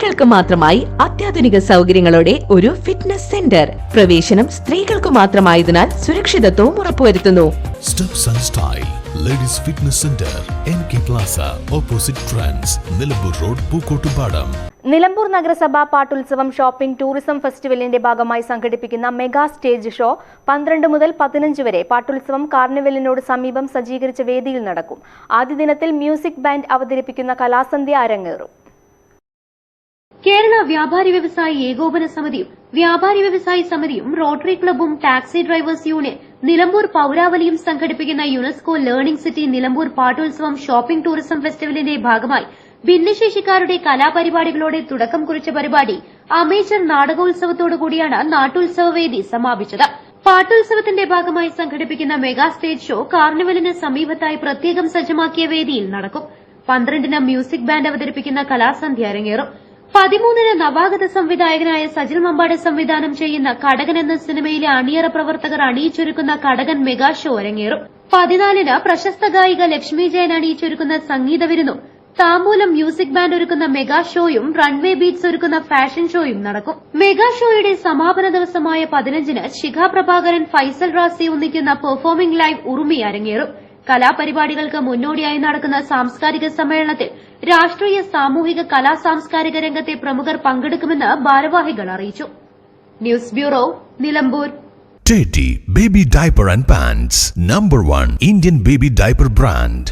സ്ത്രീകൾക്ക് മാത്രമായി അത്യാധുനിക സൗകര്യങ്ങളോടെ ഒരു ഫിറ്റ്നസ് സെന്റർ പ്രവേശനം സ്ത്രീകൾക്ക് മാത്രമായതിനാൽ സുരക്ഷിതത്വവും ഉറപ്പുവരുത്തുന്നു. Ladies fitness centre N K plaza opposite trans Nilambur road Pookkottupadam Nilambur നഗരസഭ പാട്ടുത്സവം ഷോപ്പിംഗ് ടൂറിസം ഫെസ്റ്റിവലിന്റെ ഭാഗമായി സംഘടിപ്പിക്കുന്ന മെഗാ സ്റ്റേജ് ഷോ പന്ത്രണ്ട് മുതൽ പതിനഞ്ച് വരെ പാട്ടുത്സവം കാർണിവലിനോട് സമീപം സജ്ജീകരിച്ച വേദിയിൽ നടക്കും. ആദ്യ ദിനത്തിൽ മ്യൂസിക് ബാൻഡ് അവതരിപ്പിക്കുന്ന കലാസന്ധ്യ അരങ്ങേറും. കേരള വ്യാപാരി വ്യവസായി ഏകോപന സമിതിയും വ്യാപാരി വ്യവസായി സമിതിയും റോട്ടറി ക്ലബ്ബും ടാക്സി ഡ്രൈവേഴ്സ് യൂണിയൻ നിലമ്പൂർ പൌരാവലിയും സംഘടിപ്പിക്കുന്ന യുനെസ്കോ ലേണിംഗ് സിറ്റി നിലമ്പൂർ പാട്ടോത്സവം ഷോപ്പിംഗ് ടൂറിസം ഫെസ്റ്റിവലിന്റെ ഭാഗമായി ഭിന്നശേഷിക്കാരുടെ കലാപരിപാടികളോടെ തുടക്കം കുറിച്ച പരിപാടി അമേച്ചർ നാടകോത്സവത്തോടുകൂടിയാണ് നാട്ടുത്സവ വേദി സമാപിച്ചത്. പാട്ടോത്സവത്തിന്റെ ഭാഗമായി സംഘടിപ്പിക്കുന്ന മെഗാ സ്റ്റേജ് ഷോ കാർണിവലിന് സമീപത്തായി പ്രത്യേകം സജ്ജമാക്കിയ വേദിയിൽ നടക്കും. പന്ത്രണ്ടിന് മ്യൂസിക് ബാൻഡ് അവതരിപ്പിക്കുന്ന കലാസന്ധ്യ അരങ്ങേറും. പതിമൂന്നിന് നവാഗത സംവിധായകനായ സജിൽ മമ്പാട് സംവിധാനം ചെയ്യുന്ന കടകൻ എന്ന സിനിമയിലെ അണിയറ പ്രവർത്തകർ അണിയിച്ചൊരുക്കുന്ന കടകൻ മെഗാ ഷോ അരങ്ങേറും. പതിനാലിന് പ്രശസ്ത ഗായിക ലക്ഷ്മി ജയൻ അണിയിച്ചൊരുക്കുന്ന സംഗീത വിരുന്നും താമ്പൂലം മ്യൂസിക് ബാൻഡ് ഒരുക്കുന്ന മെഗാ ഷോയും റൺവേ ബീറ്റ്സ് ഒരുക്കുന്ന ഫാഷൻ ഷോയും നടക്കും. മെഗാ ഷോയുടെ സമാപന ദിവസമായ പതിനഞ്ചിന് ശിഖ പ്രഭാകരൻ ഫൈസൽ റാസി ഒന്നിക്കുന്ന പെർഫോമിംഗ് ലൈവ് ഉറുമി അരങ്ങേറും. കലാപരിപാടികൾക്ക് മുന്നോടിയായി നടക്കുന്ന സാംസ്കാരിക സമ്മേളനത്തിൽ രാഷ്ട്രീയ സാമൂഹിക കലാ സാംസ്കാരിക രംഗത്തെ പ്രമുഖർ പങ്കെടുക്കുമെന്ന് ഭാരവാഹികൾ അറിയിച്ചു. News bureau Nilambur. Teddy Baby Diaper and Pants. Number 1 Indian Baby Diaper Brand.